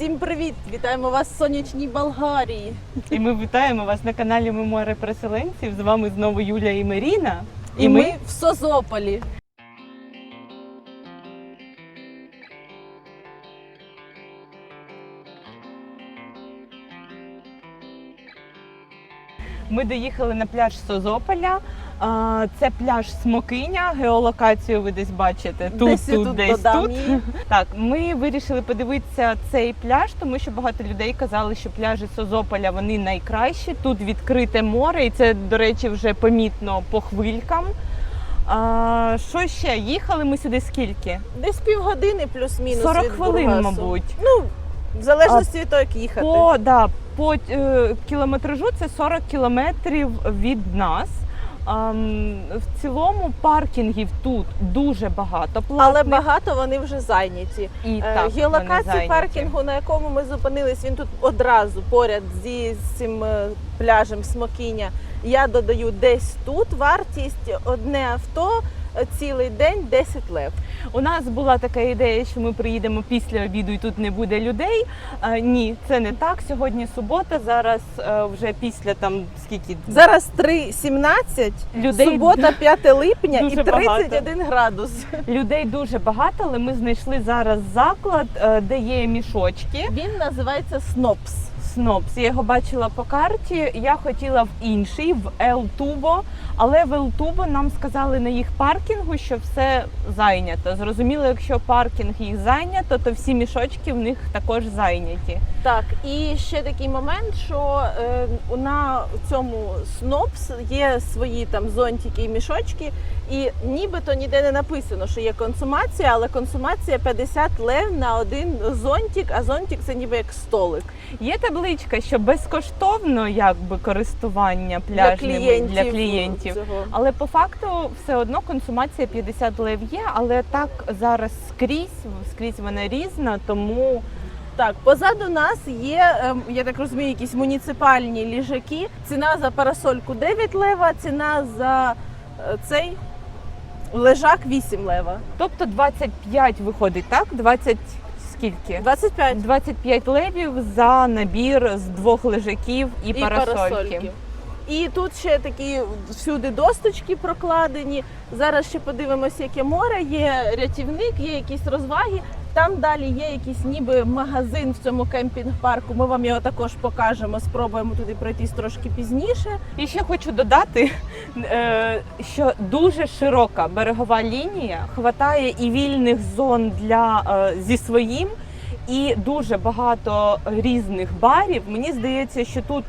Всім привіт! Вітаємо вас в сонячній Болгарії. І ми вітаємо вас на каналі Мемуари переселенців. З вами знову Юля і Маріна. І, ми в Созополі. Ми доїхали на пляж Созополя. А, Це пляж Смокиня. Геолокацію ви десь бачите. Тут, десь тут, тут десь додам тут. її. Так, ми вирішили подивитися цей пляж, тому що багато людей казали, що пляжі Созополя вони найкращі. Тут відкрите море, і це, до речі, вже помітно по хвилькам. А, що ще? Їхали ми сюди скільки? Десь півгодини плюс-мінус. 40 від хвилин, Бургасу. мабуть. Ну, в залежності від того, як їхати. По, да, по е, кілометражу це 40 кілометрів від нас. В цілому паркінгів тут дуже багато Але багато вони вже зайняті. і Е, так, вони зайняті. паркінгу, на якому ми зупинились, він тут одразу поряд зі цим е, пляжем Смокиня. Я додаю десь тут вартість одне авто цілий день 10 лев. У нас була така ідея, що ми приїдемо після обіду і тут не буде людей. Е, ні, це не так. Сьогодні субота. Зараз е, вже після там скільки Зараз 3.17, людей субота 5 липня і 31 градус. людей дуже багато, але ми знайшли зараз заклад, е, де є мішочки. Він називається Снопс. Снопс. Я його бачила по карті. Я хотіла в інший, в Ел Тубо, але в Ел Тубо нам сказали на їх паркінгу, що все зайнято. Зрозуміло, якщо паркінг їх зайнято, то всі мішочки в них також зайняті. Так, і ще такий момент, що е, на цьому снопс є свої там зонтики і мішочки, і нібито ніде не написано, що є консумація, але консумація 50 лев на один зонтик, а зонтик це ніби як столик Є табличка, що безкоштовно якби користування для пляжними клієнтів. для клієнтів. Цього. Але по факту все одно консумація 50 лев є, але так зараз скрізь, скрізь вона різна, тому Так, позаду нас є, ем, я так розумію, якісь муніципальні ліжаки. Ціна за парасольку 9 лева, ціна за е, цей лежак 8 лева. тобто 25 виходить, так? 20 скільки? 25 25 левів за набір з двох лежаків і, парасольки. І тут ще такі всюди досточки прокладені. Зараз ще подивимося, яке море. Є рятівник, є якісь розваги. Там далі є якийсь ніби магазин в цьому кемпінг-парку. Ми вам його також покажемо. Спробуємо туди пройтись трошки пізніше. І ще хочу додати, е, що дуже широка берегова лінія, хватає і вільних зон для е, зі своїм, і дуже багато різних барів. Мені здається, що тут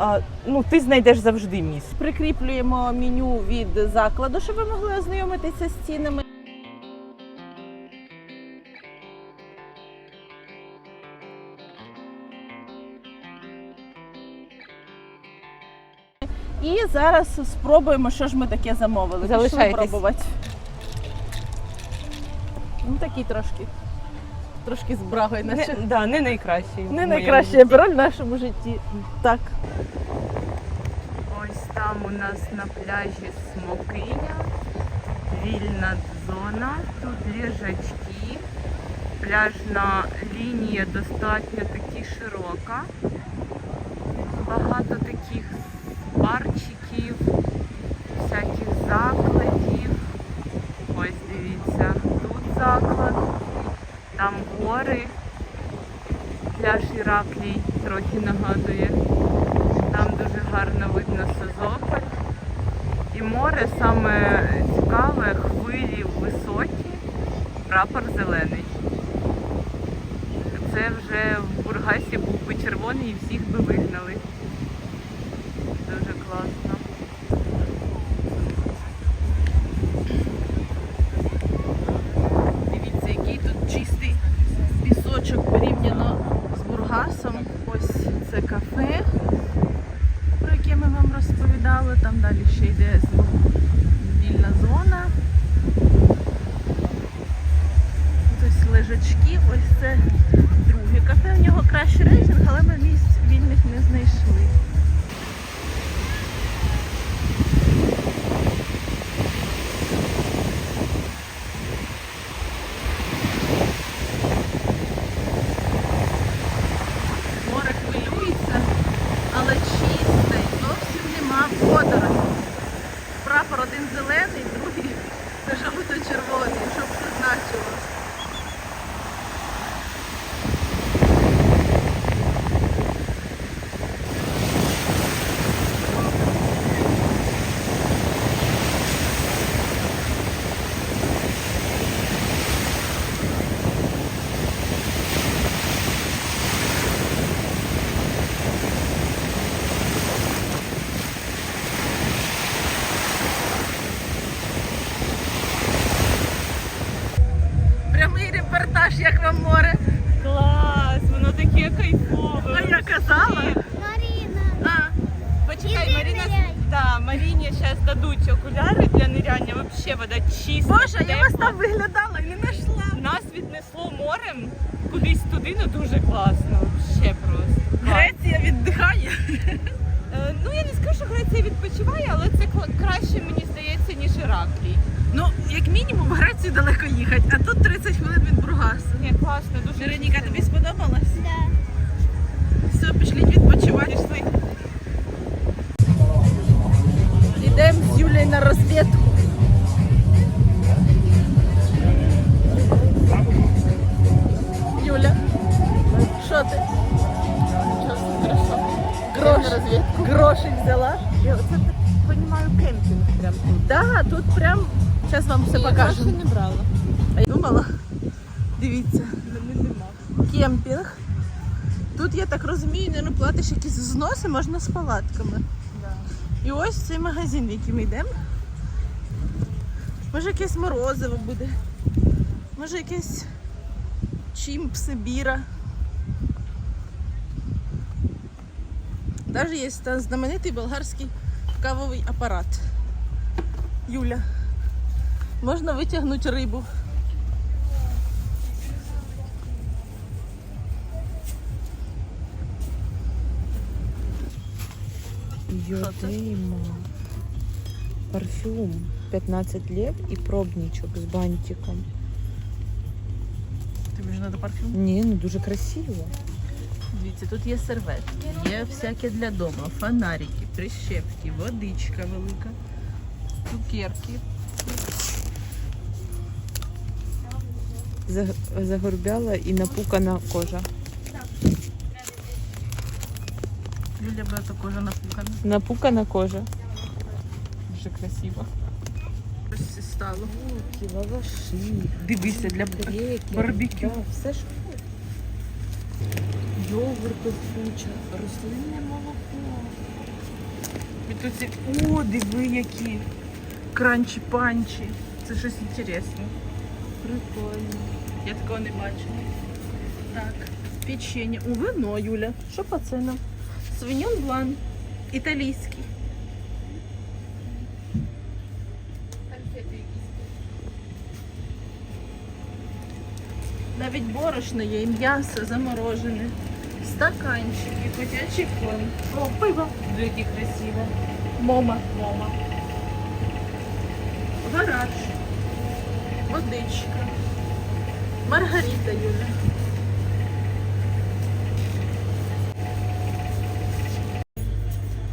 е, ну ти знайдеш завжди місце. Прикріплюємо меню від закладу, щоб ви могли ознайомитися з цінами. І зараз спробуємо, що ж ми таке замовили. Пішли Залишайтесь. пробувати. Ну такий трошки. Трошки з брагою, Не, наче. да, не найкращий. в Не моєму найкращий житті. в нашому житті. Так. Ось там у нас на пляжі Смокиня, вільна зона, тут ліжачки, пляжна лінія достатньо таки широка. Багато таких барчиків, всяких закладів. Ось дивіться, тут заклад, там гори. Пляж Іраклій трохи нагадує. Там дуже гарно видно Созополь. І море саме цікаве, хвилі високі, прапор зелений. Це вже в Бургасі був би червоний і всіх би вигнали. Це друге кафе. У нього кращий рейтинг, але ми місць вільних не знайшли. ж як вам море. Клас, воно таке кайфове. А я казала. Маріна. Почекай, Маріна. Да, Маріні зараз дадуть окуляри для ниряння, взагалі вода чиста. Боже, я вас там виглядала і не знайшла. Нас віднесло морем кудись туди, ну дуже класно. Ще просто. Греція віддихає. Е, ну я не скажу, що Греція відпочиває, але це краще, мені здається, ніж Іраклій. Ну, як мінімум, в Грецію далеко їхати, а тут 30 хвилин від Бургасу. Ні, класно, дуже Вероніка, тобі сподобалось? Все, пішліть відпочивати. Пішли. Йдемо з Юлею на розвідку. Юля, що ти? Грош, грошик взяла? Я оце так розумію, кемпінг прям тут. Да, тут прям. Зараз вам все покажу. не брала. А я думала, дивіться, кемпінг. Тут, я так розумію, не платиш якісь взноси, можна з палатками. І ось цей магазин, в який ми йдемо. Може якесь морозиво буде. Може якесь чімпси, біра. Навіть є знаменитий болгарський кавовий апарат. Юля. Можна витягнути рибу. Йодейма. Парфюм 15 лет і пробничок з бантиком. Тобі ж треба парфюм? Ні, ну дуже красиво. Дивіться, тут є серветки, є всяке для дому, фонарики, прищепки, водичка велика, цукерки. За- Загорбяла і напукана кожа. Люля була також напукана. Напукана кожа. Дуже красиво. Щось стало. лаваші, Дивися, для барбекю. Все ж. Йогурт куча, рослинне молоко. І тут ці... О, диви які кранчі-панчі. Це щось інтересне. Прикольно. Я такого не бачила. Так, печення. У вино, Юля. Що по ценам? Свиньон блан. Італійський. Навіть борошно є, і м'ясо заморожене. Стаканчики, котячий корм. О, пиво. Які красиво. Мома. Мома. Гараж. Водичка. Маргарита Юля.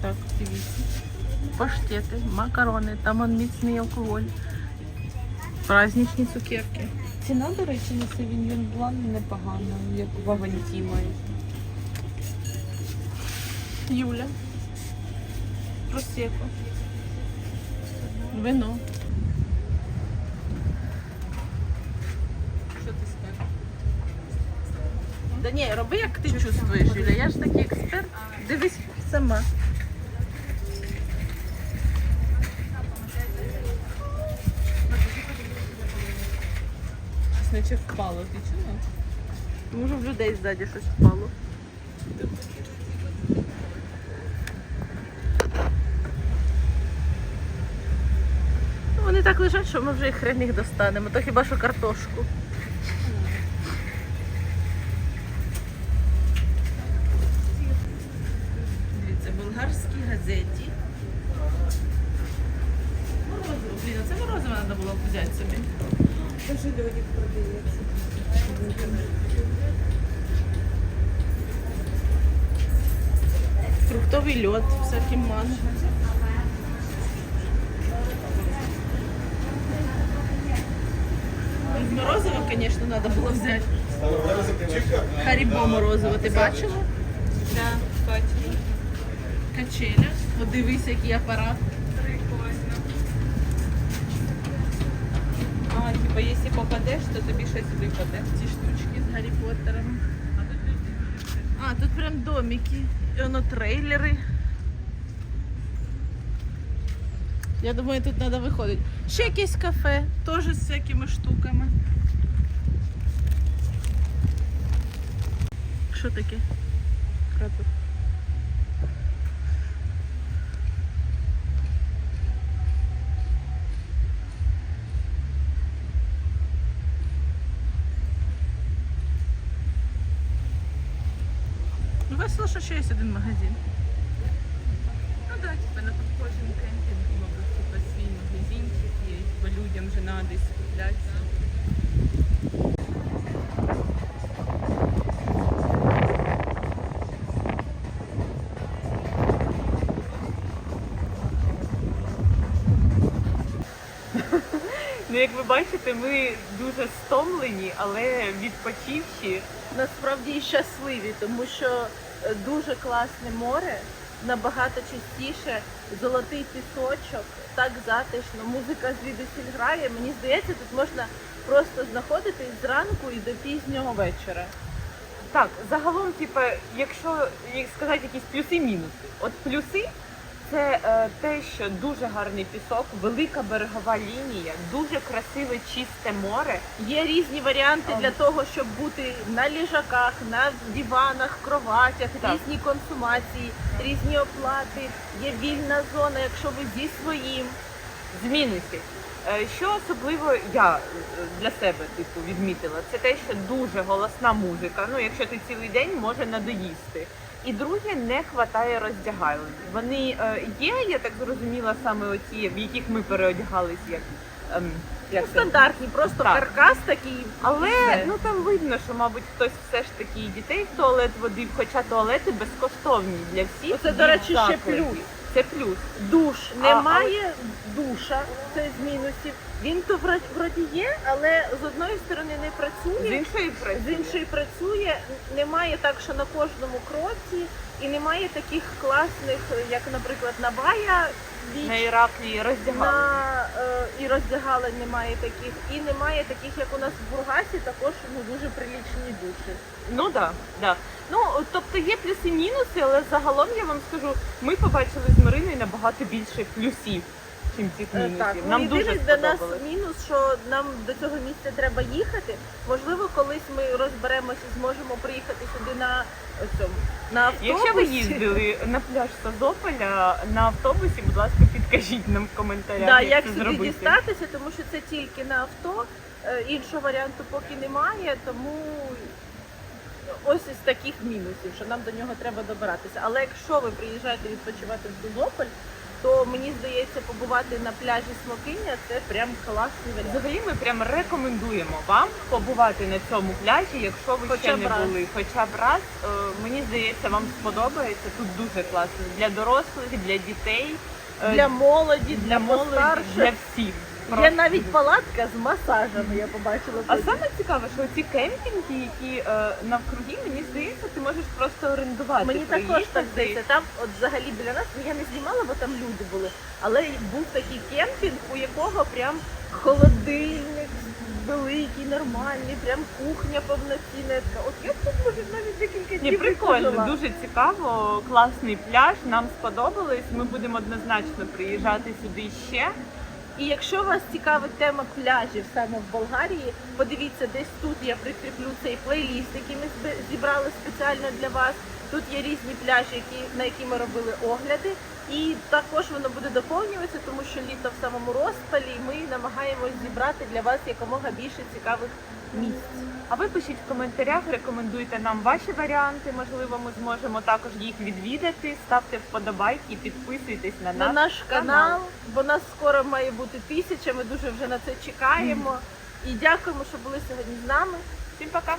Так, дивіться. Паштети, макарони, там он міцний алкоголь. Праздничні цукерки. Ціна, до речі, на Севіньйон Блан непогана, як в Аванті Юля. Просеко. Вино. Що ти скажеш? Да ні, роби як ти чувствуєш, Юля. Я ж такий експерт. Дивись сама. Наче впало, ти чула? Може в людей ззаді щось впало. Ну, Вони так лежать, що ми вже і хрен їх достанемо, то хіба що картошку. Дивіться, болгарські газеті. Морозиво, блін, це морозиво треба було взяти собі. Кажи, де продається. Фруктовий льод, всякий манго. З морозива, звісно, треба було взяти. Харібо морозиво, ти бачила? Бачила. Качеля. От дивись, який апарат. Прикольно. А, типа, якщо попадеш, то тобі щось випаде. Ці штучки з Гаррі Поттером. А, тут прям домики. І воно трейлери. Я думаю, тут треба виходити. Ще якесь кафе, теж з всякими штуками. Що таке? Ну, Весело, що є один магазин. Ну так, типа на кожен кемпінг, мабуть, типа свій магазинчик є, бо людям вже надо десь куплятися. Ну, як ви бачите, ми дуже стомлені, але відпочивші. Насправді щасливі, тому що дуже класне море, набагато чистіше, золотий пісочок, так затишно, музика звідусіль грає. Мені здається, тут можна просто знаходитись зранку і до пізнього вечора. Так, загалом, типа, якщо як сказати якісь плюси-мінуси, От плюси це е, те, що дуже гарний пісок, велика берегова лінія, дуже красиве чисте море. Є різні варіанти для того, щоб бути на ліжаках, на диванах, кроватях, Так. різні консумації, різні оплати. Є вільна зона, якщо ви зі своїм. З. Е, Що особливо я е, для себе типу відмітила, це те, що дуже голосна музика. Ну, якщо ти цілий день може надоїсти. І друге, не вистачає роздягайлень. Вони е, є, я так зрозуміла, саме оці, в яких ми переодягались, як, ем, як Ну, стандартні, просто Так. каркас такий. Але Все. ну там видно, що мабуть хтось все ж таки і дітей в туалет водив, хоча туалети безкоштовні для всіх. Оце, до речі, ще плюс. Це плюс. Душ А, немає душа, це з мінусів. Він то вроді є, але з одної сторони не З працює, з іншої працює. Немає так, що на кожному кроці, і немає таких класних, як, наприклад, на Бая Біч, На Іраклі роздягали. е, і роздягалень немає таких, і немає таких, як у нас в Бургасі, також ну дуже прилічні душі. Ну да, да. Ну тобто є плюси-мінуси, але загалом я вам скажу, ми побачили з Мариною набагато більше плюсів, чим цих Е, мінусів. Так, Нам ну, дуже єдиний для нас сподобалось. мінус, що нам до цього місця треба їхати. Можливо, колись ми розберемося, зможемо приїхати сюди на цьому на автобусі. Якщо ви їздили на пляж Созополя на автобусі, будь ласка, підкажіть нам в коментарях, да, як, як це сюди зробити. дістатися, тому що це тільки на авто. Е, Іншого варіанту поки немає, тому ось із таких мінусів, що нам до нього треба добиратися. Але якщо ви приїжджаєте відпочивати в Созополь, то мені здається, побувати на пляжі Смокиня це прям класний варіант. Взагалі ми прям рекомендуємо вам побувати на цьому пляжі, якщо ви Хоча ще б не раз. були. Хоча б раз, Е, мені здається, вам сподобається. Тут дуже класно для дорослих, для дітей, е, Для молоді, для для молоді, постарших. для всіх. Є навіть палатка з масажами, я побачила. А саме цікаве, що ці кемпінги, які е, навкруги, мені здається, ти можеш просто орендувати. Мені також так здається. Там, от взагалі біля нас, ну я не знімала, бо там люди були. Але був такий кемпінг, у якого прям холодильник великий, нормальний, прям кухня повноцінна. От я б тут може навіть декілька Ні, днів прикольно, пожила. дуже цікаво, класний пляж, нам сподобалось. Ми будемо однозначно приїжджати сюди ще. І якщо вас цікавить тема пляжів саме в Болгарії, подивіться, десь тут я прикріплю цей плейліст, який ми зібрали спеціально для вас. Тут є різні пляжі, які, на які ми робили огляди. І також воно буде доповнюватися, тому що літо в самому розпалі. і Ми намагаємось зібрати для вас якомога більше цікавих місць. А ви пишіть в коментарях, рекомендуйте нам ваші варіанти. Можливо, ми зможемо також їх відвідати. Ставте вподобайки, і підписуйтесь на На нас. наш канал, канал. бо нас скоро має бути тисяча. Ми дуже вже на це чекаємо. І дякуємо, що були сьогодні з нами. Всім пока!